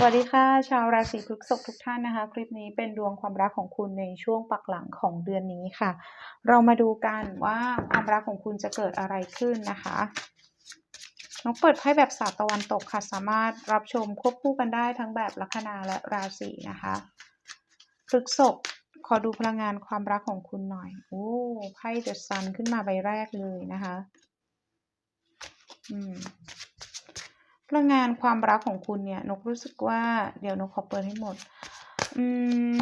สวัสดีค่ะ ชาวราศีพฤษภทุกท่านนะคะ คลิปนี้เป็นดวงความรักของคุณในช่วงปักหลังของเดือนนี้ค่ะ เรามาดูกันว่าความรักของคุณจะเกิดอะไรขึ้นนะคะน้องเปิดไพ่แบบศาสตร์ตะวันตกค่ะ สามารถรับชมควบคู่กันได้ทั้งแบบลัคนาและราศีนะคะพฤษภขอดูพลังงานความรักของคุณหน่อยโอ้ไพ่เดอะซันขึ้นมาใบแรกเลยนะคะ อืม พลังงานความรักของคุณเนี่ยนกรู้สึกว่า เดี๋ยวนกขอเปิดให้หมด อืม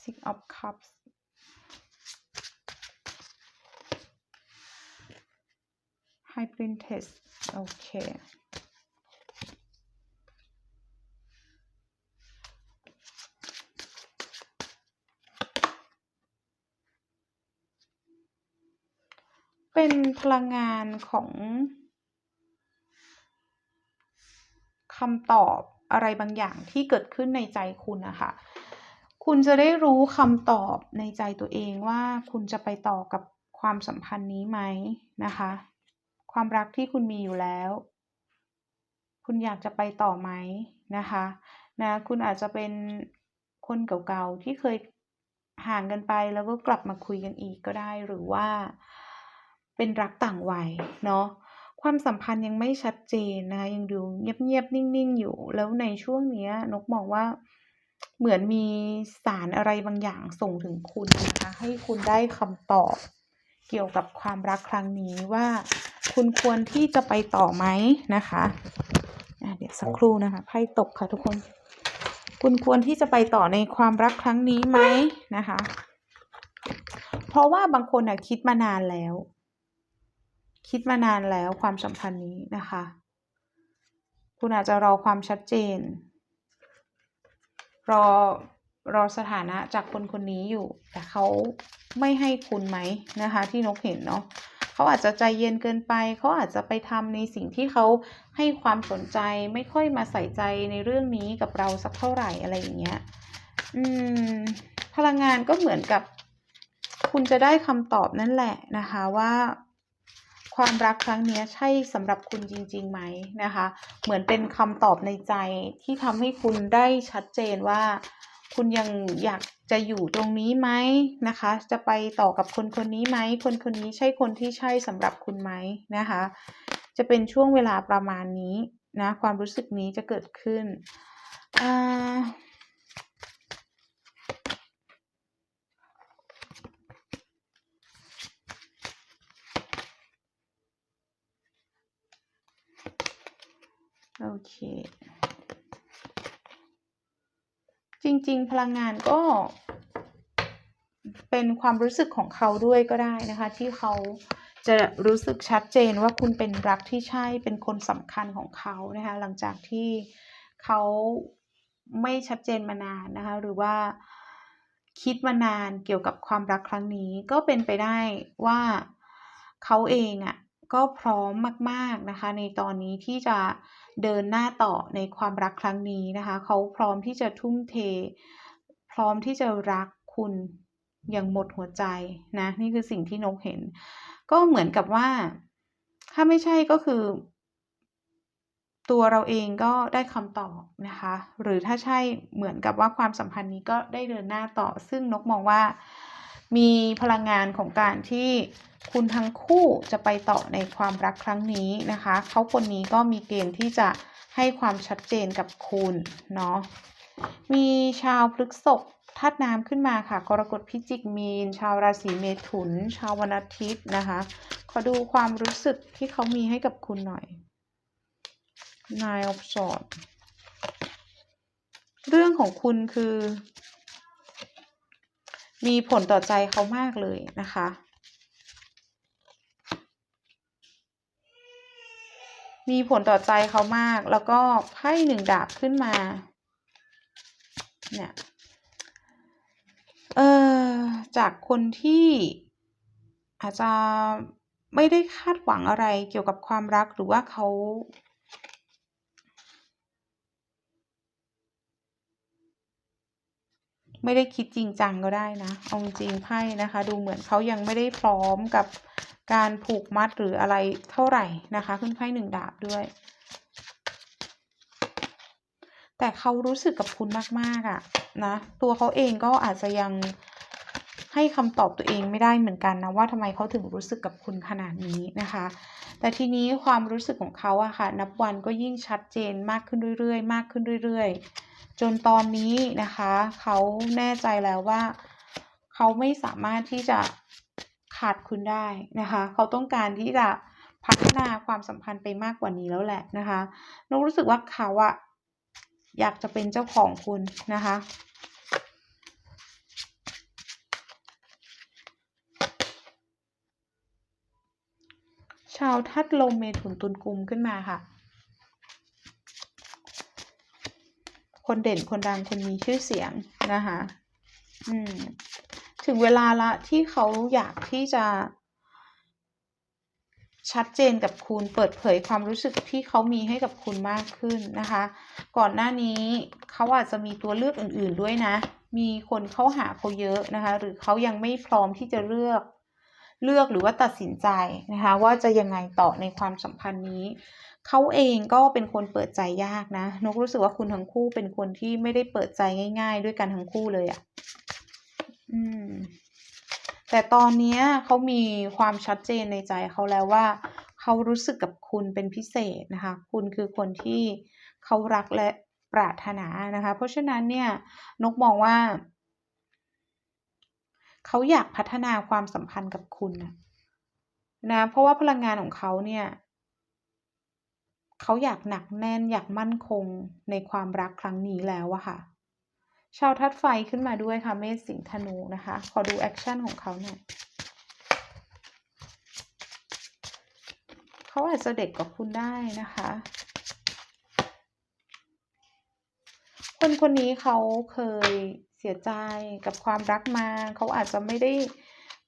six of cups high p r i n t e s s โอเค เป็นพลังงานของคำตอบอะไรบางอย่างที่เกิดขึ้นในใจคุณนะคะคุณจะได้รู้คำตอบในใจตัวเองว่าคุณจะไปต่อกับความสัมพันธ์นี้ไหมนะคะ ความรักที่คุณมีอยู่แล้ว คุณอยากจะไปต่อไหมนะคะนะคุณอาจจะเป็นคนเก่าๆที่เคยห่างกันไปแล้วก็กลับมาคุยกันอีกก็ได้หรือว่า เป็นรักต่างวัยเนาะความสัมพันธ์ยังไม่ชัดเจนนะคะยังดูเงียบๆนิ่งๆอยู่ แล้วในช่วงเนี้ยนกมองว่าเหมือนมีสารอะไรบางอย่างส่งถึงคุณนะคะให้คุณได้คำตอบเกี่ยวกับความรักครั้งนี้ว่าคุณควรที่จะไปต่อไหมนะคะะเดี๋ยวสักครู่นะคะไพ่ตกค่ะทุกคน คุณควรที่จะไปต่อในความรักครั้งนี้ไหมนะคะ เพราะว่าบางคนอะคิดมานานแล้ว คิดมานานแล้วความสัมพันธ์นี้นะคะ คุณอาจจะรอความชัดเจน รอรอสถานะจากคนคนนี้อยู่ แต่เขาไม่ให้คุณไหมนะคะ ที่นกเห็นเนาะเขาอาจจะใจเย็นเกินไป เขาอาจจะไปทำในสิ่งที่เขาให้ความสนใจไม่ค่อยมาใส่ใจในเรื่องนี้กับเราสักเท่าไหร่อะไรอย่างเงี้ย อืม พลังงานก็เหมือนกับ คุณจะได้คำตอบนั่นแหละนะคะว่า ความรักครั้งนี้ใช่สำหรับคุณจริงๆไหมนะคะ เหมือนเป็นคำตอบในใจที่ทำให้คุณได้ชัดเจนว่า คุณยังอยากจะอยู่ตรงนี้ไหมนะคะ จะไปต่อกับคนคนนี้ไหม คนคนนี้ใช่คนที่ใช่สำหรับคุณไหมนะคะ จะเป็นช่วงเวลาประมาณนี้นะ ความรู้สึกนี้จะเกิดขึ้นอ่า โอเค จริงๆ พลังงานก็ เป็นความรู้สึกของเขาด้วยก็ได้นะคะ ที่เขาจะรู้สึกชัดเจนว่าคุณเป็นรักที่ใช่เป็นคนสำคัญของเขานะคะ หลังจากที่เขาไม่ชัดเจนมานานนะคะ หรือว่าคิดมานานเกี่ยวกับความรักครั้งนี้ ก็เป็นไปได้ว่าเขาเองอะ่ะ ก็พร้อมมาก ๆนะคะ ในตอนนี้ที่จะเดินหน้าต่อในความรักครั้งนี้นะคะ เขาพร้อมที่จะทุ่มเท พร้อมที่จะรักคุณอย่างหมดหัวใจนะ นี่คือสิ่งที่นกเห็น ก็เหมือนกับว่า ถ้าไม่ใช่ก็คือ ตัวเราเองก็ได้คำตอบนะคะ หรือถ้าใช่เหมือนกับว่าความสัมพันธ์นี้ก็ได้เดินหน้าต่อ ซึ่งนกมองว่า มีพลังงานของการที่คุณทั้งคู่จะไปต่อในความรักครั้งนี้นะคะ เขาคนนี้ก็มีเกณฑ์ที่จะให้ความชัดเจนกับคุณเนาะ มีชาวพฤกษภธาตุน้ำขึ้นมาค่ะ กรกฎพิจิกมีน ชาวราศีเมถุน ชาววันอาทิตย์นะคะ ขอดูความรู้สึกที่เขามีให้กับคุณหน่อย Nine of Swords เรื่องของคุณคือ มีผลต่อใจเขามากเลยนะคะ มีผลต่อใจเขามาก แล้วก็ไพ่หนึ่งดาบขึ้นมา เนี่ย เออจากคนที่อาจจะไม่ได้คาดหวังอะไรเกี่ยวกับความรักหรือว่าเขา ไม่ได้คิดจริงจังก็ได้นะเอาจริงไพ่นะคะ ดูเหมือนเขายังไม่ได้พร้อมกับการผูกมัดหรืออะไรเท่าไหร่นะคะ ขึ้นไพ่หนึ่งดาบด้วย แต่เขารู้สึกกับคุณมากๆอะนะตัวเขาเองก็อาจจะยังให้คำตอบตัวเองไม่ได้เหมือนกันนะว่าทำไมเขาถึงรู้สึกกับคุณขนาดนี้นะคะ แต่ทีนี้ความรู้สึกของเขาอะค่ะ นับวันก็ยิ่งชัดเจนมากขึ้นเรื่อยๆ มากขึ้นเรื่อย ๆ จนตอนนี้นะคะเขาแน่ใจแล้วว่าเขาไม่สามารถที่จะขาดคุณได้นะคะเขาต้องการที่จะพัฒนาความสัมพันธ์ไปมากกว่านี้แล้วแหละนะคะนกรู้สึกว่าเขาอะอยากจะเป็นเจ้าของคุณนะคะชาวทัดลมเมถุนตุลกุมขึ้นมาค่ะ คนเด่นคนดังคนมีชื่อเสียงนะคะอืมถึงเวลาละที่เขาอยากที่จะ ชัดเจนกับคุณเปิดเผยความรู้สึกที่เขามีให้กับคุณมากขึ้นนะคะ ก่อนหน้านี้เขาอาจจะมีตัวเลือกอื่น ๆด้วยนะ มีคนเข้าหาเขาเยอะนะคะ หรือเขายังไม่พร้อมที่จะเลือก เลือกหรือว่าตัดสินใจนะคะว่าจะยังไงต่อในความสัมพันธ์นี้ เขาเองก็เป็นคนเปิดใจยากนะนกรู้สึกว่าคุณทั้งคู่เป็นคนที่ไม่ได้เปิดใจง่าย ๆ ด้วยกันทั้งคู่เลยอะ่ะอืมแต่ตอนนี้เขามีความชัดเจนในใจเขาแล้วว่า เขารู้สึกกับคุณเป็นพิเศษนะคะ คุณคือคนที่เขารักและปรารถนานะคะ เพราะฉะนั้นเนี่ยนกมองว่า เขาอยากพัฒนาความสัมพันธ์กับคุณนะนะเพราะว่าพลังงานของเขาเนี่ยเขาอยากหนักแน่นอยากมั่นคงในความรักครั้งนี้แล้วอะค่ะ ชาวทัดไฟขึ้นมาด้วยค่ะเมษสิงห์ธนูนะคะ ขอดูแอคชั่นของเขาหน่อยเขาอาจจะเด็กกว่าคุณได้นะคะ คนคนนี้เขาเคย เสียใจกับความรักมา เขาอาจจะไม่ได้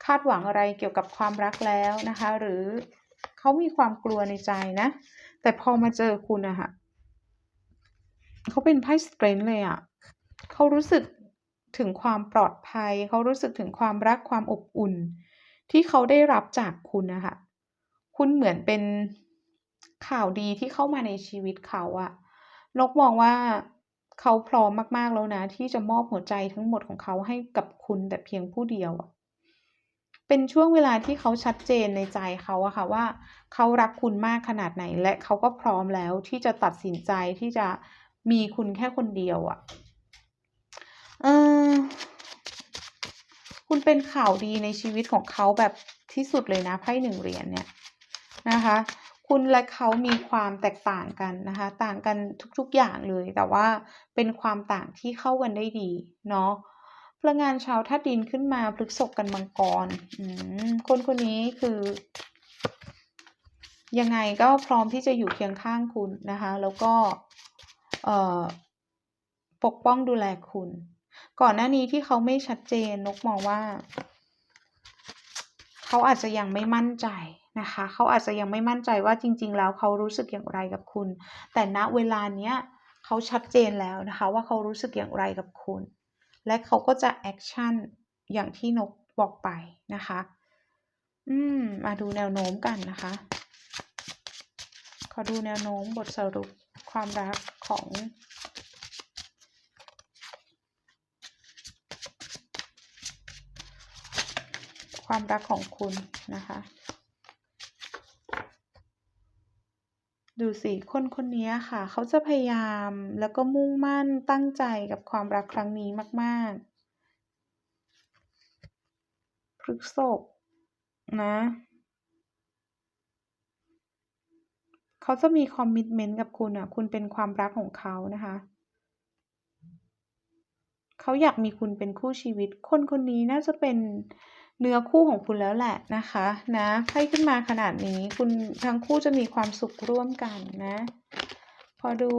คาดหวังอะไรเกี่ยวกับความรักแล้วนะคะ หรือเขามีความกลัวในใจนะ แต่พอมาเจอคุณอะค่ะเขาเป็นไพ่สเตรนท์เลยอะเขารู้สึกถึงความปลอดภัย เขารู้สึกถึงความรักความอบอุ่น ที่เขาได้รับจากคุณนะคะคุณเหมือนเป็นข่าวดีที่เข้ามาในชีวิตเขาอะนกมองว่า เขาพร้อมมากๆแล้วนะ ที่จะมอบหัวใจทั้งหมดของเขาให้กับคุณแต่เพียงผู้เดียวอะเป็นช่วงเวลาที่เขาชัดเจนในใจเขาอะค่ะว่าเขารักคุณมากขนาดไหน และเขาก็พร้อมแล้วที่จะตัดสินใจที่จะมีคุณแค่คนเดียวอะเออคุณเป็นข่าวดีในชีวิตของเขาแบบที่สุดเลยนะไพ่หนึ่งเหรียญเนี่ยนะคะ คุณและเขามีความแตกต่างกันนะคะ ต่างกันทุกๆอย่างเลย แต่ว่าเป็นความต่างที่เข้ากันได้ดีเนาะพลังงานชาวธาตุดินขึ้นมาพฤกษกกันมังกรคนคนนี้คือ ยังไงก็พร้อมที่จะอยู่เคียงข้างคุณนะคะ แล้วก็ปกป้องดูแลคุณ ก่อนหน้านี้ที่เขาไม่ชัดเจนนกมองว่า เขาอาจจะยังไม่มั่นใจ นะคะ เขาอาจจะยังไม่มั่นใจว่าจริง ๆ แล้วเขารู้สึกอย่างไรกับคุณ แต่ณเวลาเนี้ยเขาชัดเจนแล้วนะคะว่าเขารู้สึกอย่างไรกับคุณ และเขาก็จะแอคชั่นอย่างที่นกบอกไปนะคะ อืม มาดูแนวโน้มกันนะคะ ขอดูแนวโน้มบทสรุปความรักของความรักของคุณนะคะ ดูสิคนคนนี้ค่ะ เขาจะพยายามแล้วก็มุ่งมั่นตั้งใจกับความรักครั้งนี้มากๆพฤกษบนะเขาจะมีคอมมิตเมนต์กับคุณอะ คุณเป็นความรักของเขานะคะ เขาอยากมีคุณเป็นคู่ชีวิต คนคนนี้น่าจะเป็น เนื้อคู่ของคุณแล้วแหละนะคะนะไพ่ขึ้นมาขนาดนี้คุณทั้งคู่จะมีความสุขร่วมกันนะ พอดู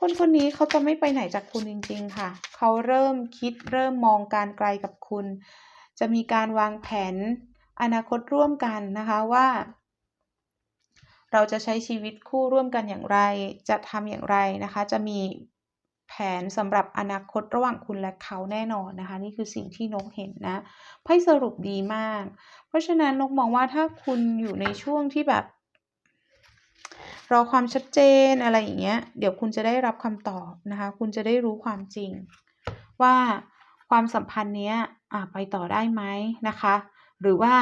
คนคนนี้เขาจะไม่ไปไหนจากคุณจริง ๆ ค่ะ เขาเริ่มคิดเริ่มมองการไกลกับคุณ จะมีการวางแผนอนาคตร่วมกันนะคะว่า เราจะใช้ชีวิตคู่ร่วมกันอย่างไร จะทำอย่างไรนะคะ จะมี แผนสำหรับอนาคตระหว่างคุณและเขาแน่นอนนะคะ นี่คือสิ่งที่นกเห็นนะไพ่สรุปดีมาก เพราะฉะนั้นนกมองว่าถ้าคุณอยู่ในช่วงที่แบบรอความชัดเจนอะไรอย่างเงี้ย เดี๋ยวคุณจะได้รับคำตอบนะคะ คุณจะได้รู้ความจริง ว่าความสัมพันธ์เนี้ยไปต่อได้ไหมนะคะ หรือว่า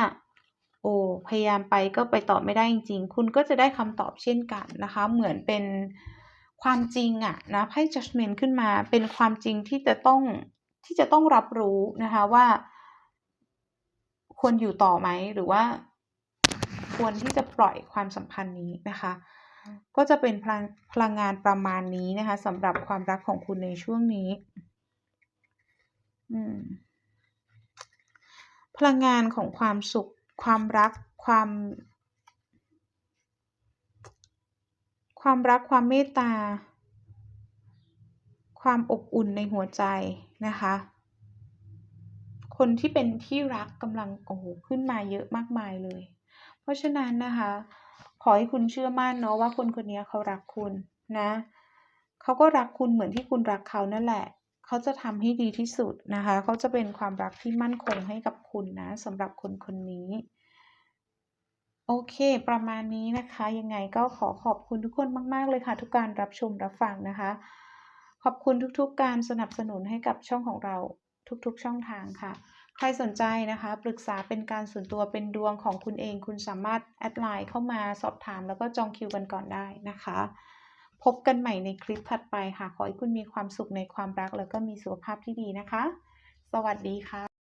โอ้พยายามไปก็ไปต่อไม่ได้จริง ๆ คุณก็จะได้คำตอบเช่นกันนะคะ เหมือนเป็น ความจริงอะนะไพ่ judgment ขึ้นมาเป็นความจริงที่จะต้องที่จะต้องรับรู้นะคะว่าควรอยู่ต่อไหมหรือว่า ควรที่จะปล่อยความสัมพันธ์นี้นะคะ ก็จะเป็นพลังพลังงานประมาณนี้นะคะสำหรับความรักของคุณในช่วงนี้ พลังงานของความสุข ความรักความ ความรักความเมตตา ความอบอุ่นในหัวใจนะคะ คนที่เป็นที่รักกำลังโอ้โหขึ้นมาเยอะมากมายเลย เพราะฉะนั้นนะคะ ขอให้คุณเชื่อมั่นเนาะว่าคนคนนี้เขารักคุณนะเขาก็รักคุณเหมือนที่คุณรักเขานั่นแหละเขาจะทำให้ดีที่สุดนะคะ เขาจะเป็นความรักที่มั่นคงให้กับคุณนะสำหรับคนคนนี้ โอเค ประมาณนี้นะคะ ยังไงก็ขอขอบคุณทุกคนมาก ๆ เลยค่ะ ทุกการรับชมรับฟังนะคะ ขอบคุณทุกๆ การสนับสนุนให้กับช่องของเราทุกๆ ช่องทางค่ะ ใครสนใจนะคะ ปรึกษาเป็นการส่วนตัวเป็นดวงของคุณเอง คุณสามารถแอดไลน์เข้ามาสอบถามแล้วก็จองคิวกันก่อนได้นะคะ พบกันใหม่ในคลิปถัดไปค่ะ ขอให้คุณมีความสุขในความรัก แล้วก็มีสุขภาพที่ดีนะคะ สวัสดีค่ะ